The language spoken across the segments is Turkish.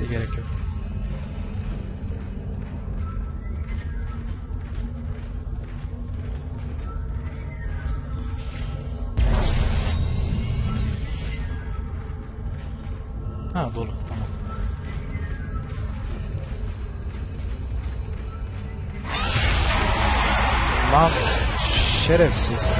Neyse gerek yok. Ha dolu tamam. Lan şerefsiz.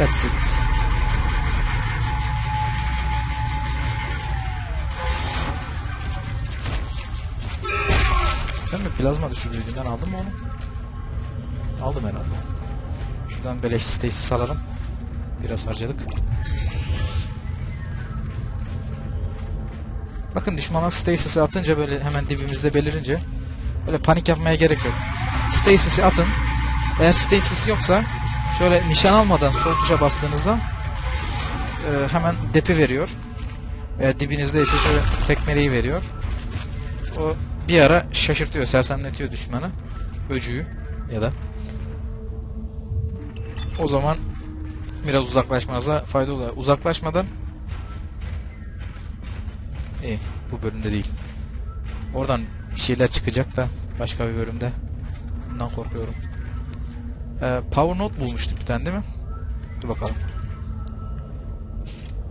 That's it. Sen mi plazma düşürüldüğünden aldın mı onu? Aldım herhalde. Şuradan beleş stasis alalım. Biraz harcadık. Bakın düşmana stasis'i atınca böyle hemen dibimizde belirince böyle panik yapmaya gerek yok. Stasis'i atın. Eğer stasis yoksa şöyle nişan almadan sol tuşa bastığınızda e, hemen depi veriyor. Eğer dibinizde ise şöyle tekmeleyi veriyor. O bir ara şaşırtıyor, sersemletiyor düşmanı. Öcüyü ya da. O zaman biraz uzaklaşmanıza fayda oluyor. Uzaklaşmadan İyi, bu bölümde değil. Oradan bir şeyler çıkacak da başka bir bölümde. Bundan korkuyorum. Ee, Power Note bulmuştuk bir tane değil mi? Dur bakalım.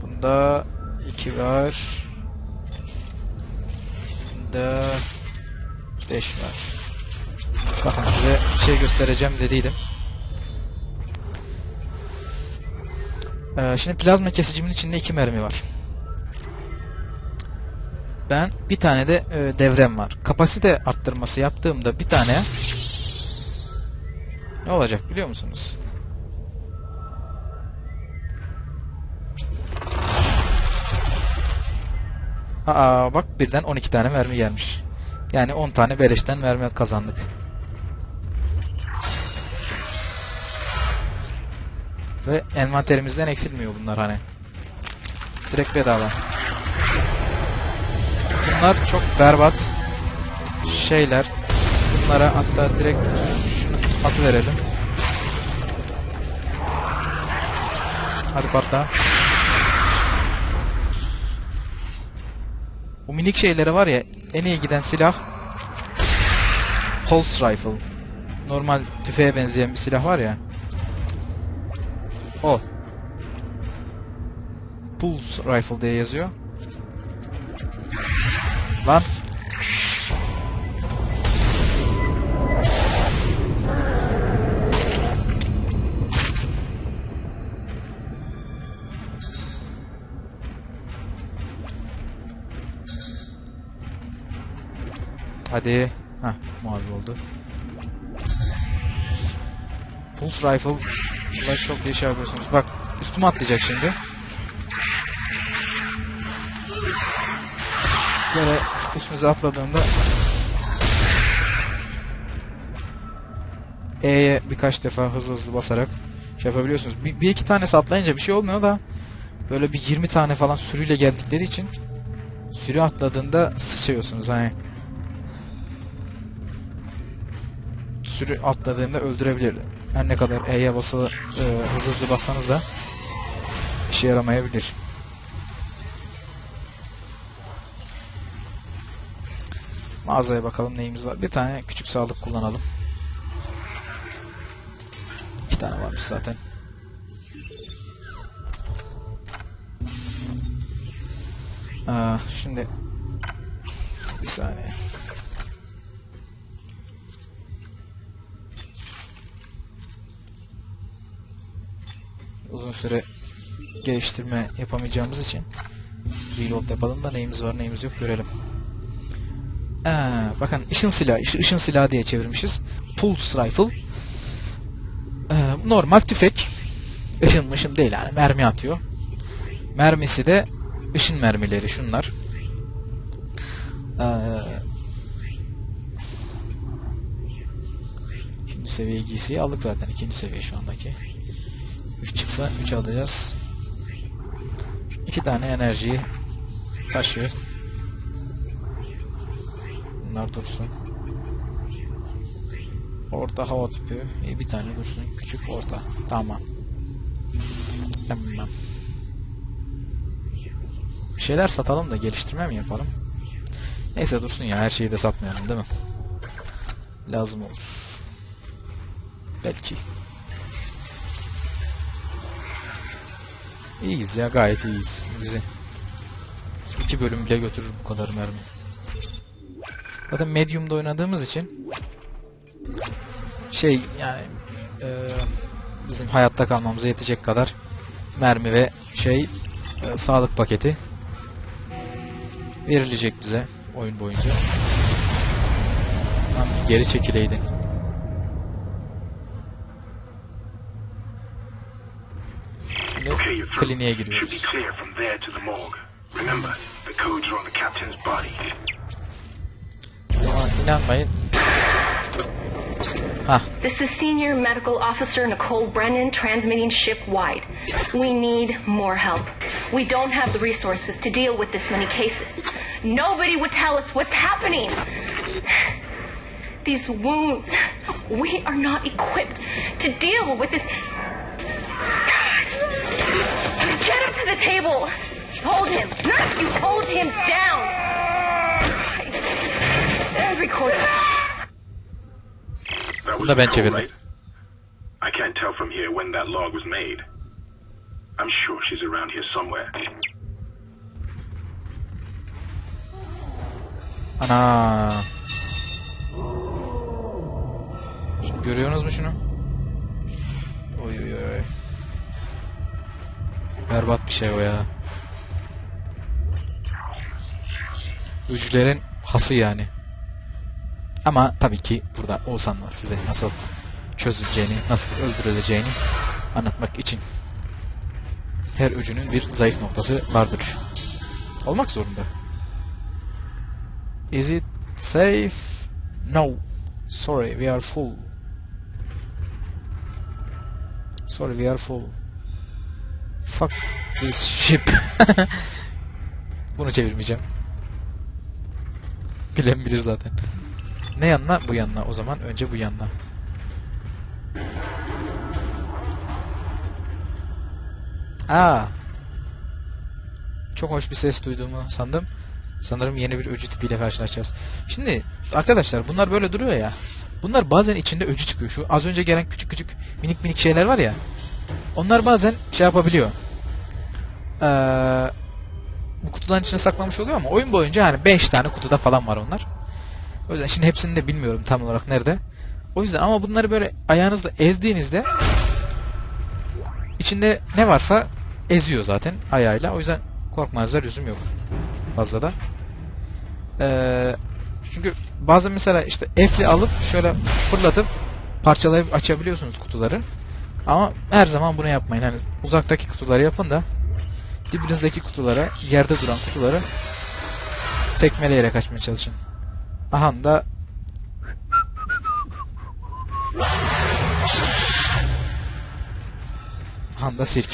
Bunda iki var. Bunda beş var. Bakın size bir şey göstereceğim dediydim. Ee, şimdi plazma kesicimin içinde iki mermi var. Ben bir tane de e, devrem var. Kapasite arttırması yaptığımda bir tane ne olacak biliyor musunuz? Aa bak birden 12 tane mermi gelmiş. Yani 10 tane beleşten mermi kazandık. Ve envanterimizden eksilmiyor bunlar hani. Direkt bedava. Bunlar çok berbat şeyler. Bunlara hatta direkt şunu atı verelim. Hadi patla. Bu minik şeyleri var ya en iyi giden silah Pulse Rifle. Normal tüfeğe benzeyen bir silah var ya. O. Pulse Rifle diye yazıyor. Lan. Hadi. Hah mavi oldu. Pulse Rifle. Çok iyi şey yapıyorsunuz. Bak üstüme atlayacak şimdi. Böyle üstümüze atladığında E'ye birkaç defa hızlı hızlı basarak şey yapabiliyorsunuz. Bir, bir iki tanesi atlayınca bir şey olmuyor da böyle bir 20 tane falan sürüyle geldikleri için sürü atladığında sıçıyorsunuz hani sürü atladığında öldürebilir. Her ne kadar E'ye basılı e, hızlı hızlı bassanız da işe yaramayabilir. Mağazaya bakalım neyimiz var. Bir tane küçük sağlık kullanalım. İki tane varmış zaten. Aa, şimdi bir saniye. uzun süre geliştirme yapamayacağımız için reload yapalım da neyimiz var neyimiz yok görelim. Ee, bakın ışın silahı, ışın silahı diye çevirmişiz. Pulse rifle. Ee, normal tüfek. Işın mışın değil yani mermi atıyor. Mermisi de ışın mermileri şunlar. Ee, şimdi seviye giysiyi aldık zaten ikinci seviye şu andaki. 3 çıksa 3 alacağız. İki tane enerji taşı. Bunlar dursun. Orta hava tüpü. İyi bir tane dursun. Küçük orta. Tamam. Tamam. Bir şeyler satalım da geliştirme mi yapalım? Neyse dursun ya her şeyi de satmayalım değil mi? Lazım olur. Belki. İyiyiz ya gayet iyiyiz. Bizi iki bölüm bile götürür bu kadar mermi. Zaten medium'da oynadığımız için şey yani e, bizim hayatta kalmamıza yetecek kadar mermi ve şey e, sağlık paketi verilecek bize oyun boyunca. Lan geri çekileydin. The clinic. Remember, the codes are on the captain's body. Ama inanmayın. Hah This is Senior Medical Officer Nicole Brennan transmitting ship-wide. We need more help. We don't have the resources to deal with this many cases. Nobody would tell us what's happening. These wounds, we are not equipped to deal with this. Table. Hold him. Nurse, you hold him down. And record it. That was Da ben the code, çevirdim. right? I can't tell from here when that log was made. I'm sure she's around here somewhere. Ana. Şimdi görüyorsunuz mu şunu? Oy oy oy. Berbat bir şey o ya. Öcülerin hası yani. Ama tabii ki burada Oğuzhan var size nasıl çözüleceğini, nasıl öldürüleceğini anlatmak için. Her öcünün bir zayıf noktası vardır. Olmak zorunda. Is it safe? No. Sorry, we are full. Sorry, we are full. Fuck this ship. Bunu çevirmeyeceğim. Bilen bilir zaten. Ne yanına? Bu yanına. O zaman önce bu yanına. Aa. Çok hoş bir ses duyduğumu sandım. Sanırım yeni bir öcü tipiyle karşılaşacağız. Şimdi arkadaşlar bunlar böyle duruyor ya. Bunlar bazen içinde öcü çıkıyor. Şu az önce gelen küçük küçük minik minik şeyler var ya. Onlar bazen şey yapabiliyor. Ee, bu kutuların içine saklamış oluyor ama oyun boyunca hani 5 tane kutuda falan var onlar. O yüzden şimdi hepsini de bilmiyorum tam olarak nerede. O yüzden ama bunları böyle ayağınızla ezdiğinizde içinde ne varsa eziyor zaten ayağıyla. O yüzden korkmanıza lüzum yok fazla da. Ee, çünkü bazen mesela işte F'li alıp şöyle fırlatıp parçalayıp açabiliyorsunuz kutuları. Ama her zaman bunu yapmayın. Hani uzaktaki kutuları yapın da dibinizdeki kutulara, yerde duran kutuları tekmeleyerek açmaya çalışın. Aha da Aha da sirk.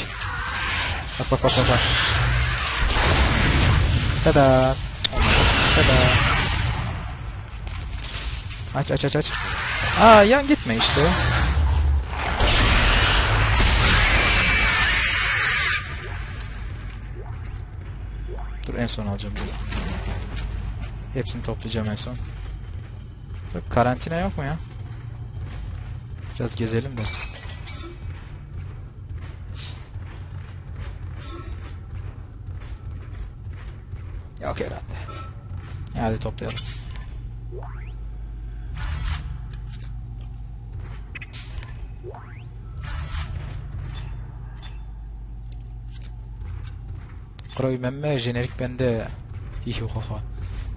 Bak bak bak bak. bak. Tada. Tada. Aç aç aç aç. Aa yan gitme işte. Dur en son alacağım dur. Hepsini toplayacağım en son. Bak, karantina yok mu ya? Biraz gezelim de. Yok herhalde. Hadi toplayalım. Kroy memme jenerik bende. Hihihaha.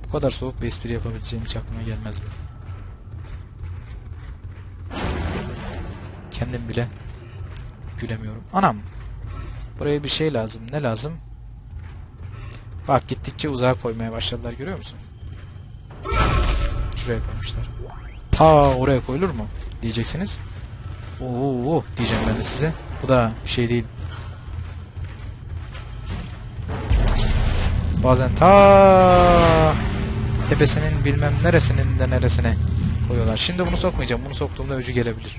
Bu kadar soğuk bir espri yapabileceğim hiç aklıma gelmezdi. Kendim bile gülemiyorum. Anam. Buraya bir şey lazım. Ne lazım? Bak gittikçe uzağa koymaya başladılar görüyor musun? Şuraya koymuşlar. ta oraya koyulur mu diyeceksiniz. Oo diyeceğim ben de size. Bu da bir şey değil. Bazen ta tepesinin bilmem neresinin de neresine koyuyorlar. Şimdi bunu sokmayacağım. Bunu soktuğumda öcü gelebilir.